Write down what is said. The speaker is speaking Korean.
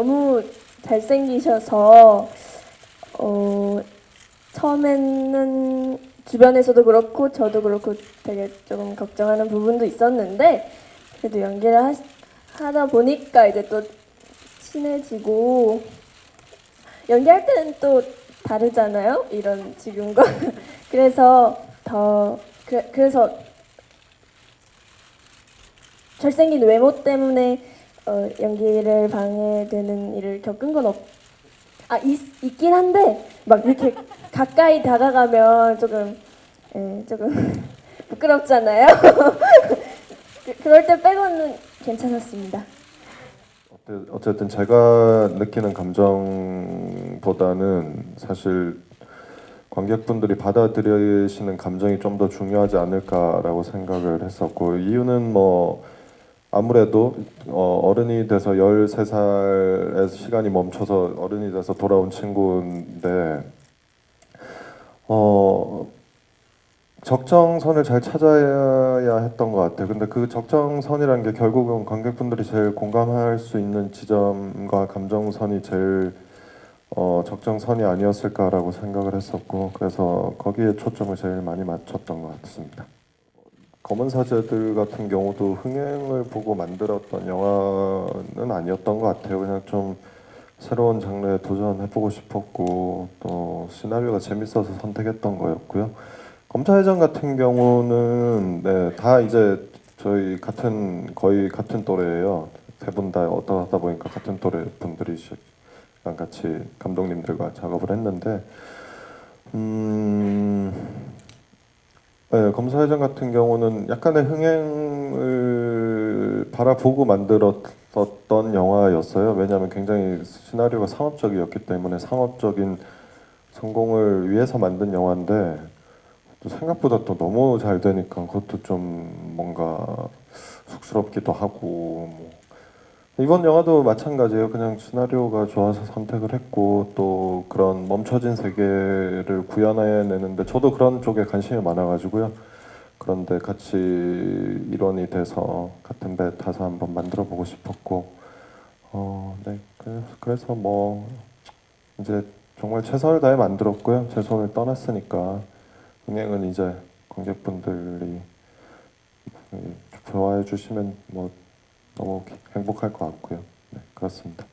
너무 잘생기셔서 어, 처음에는 주변에서도 그렇고 저도 그렇고 되게 조금 걱정하는 부분도 있었는데 그래도 연기를 하, 하다 보니까 이제 또 친해지고 연기할 때는 또 다르잖아요. 이런 지금과 그래서 더 그래, 그래서 잘생긴 외모 때문에 어, 연기를 방해되는 일을 겪은 건 없. 아 있, 있긴 한데 막 이렇게 가까이 다가가면 조금 예, 조금 부끄럽잖아요. 그, 그럴 때 빼고는 괜찮았습니다. 어쨌든 제가 느끼는 감정보다는 사실 관객분들이 받아들이시는 감정이 좀 더 중요하지 않을까라고 생각을 했었고 이유는 뭐 아무래도 어, 어른이 돼서 13살에 시간이 멈춰서 어른이 돼서 돌아온 친구인데 어 적정선을 잘 찾아야 했던 것 같아요. 근데 그 적정선이라는 게 결국은 관객분들이 제일 공감할 수 있는 지점과 감정선이 제일 어, 적정선이 아니었을까라고 생각을 했었고 그래서 거기에 초점을 제일 많이 맞췄던 것 같습니다. 검은 사제들 같은 경우도 흥행을 보고 만들었던 영화는 아니었던 것 같아요. 그냥 좀 새로운 장르에 도전해보고 싶었고 또 시나리오가 재밌어서 선택했던 거였고요. 검찰회장 같은 경우는 네, 다 이제 저희 같은 거의 같은 또래예요. 세분다 어떠 하다 보니까 같은 또래 분들이랑 같이 감독님들과 작업을 했는데 음, 네, 검사회장 같은 경우는 약간의 흥행을 바라보고 만들었던 영화였어요. 왜냐하면 굉장히 시나리오가 상업적이었기 때문에 상업적인 성공을 위해서 만든 영화인데 또 생각보다 또 너무 잘 되니까 그것도 좀 뭔가 쑥스럽기도 하고 뭐. 이번 영화도 마찬가지예요. 그냥 시나리오가 좋아서 선택을 했고 또 그런 멈춰진 세계를 구현해내는데 저도 그런 쪽에 관심이 많아가지고요. 그런데 같이 일원이 돼서 같은 배 타서 한번 만들어 보고 싶었고 어, 네. 그래서, 뭐 이제 정말 최선을 다해 만들었고요. 제 손을 떠났으니까 흥행은 이제 관객분들이 좋아해 주시면 뭐 너무 행복할 것 같고요. 네, 그렇습니다.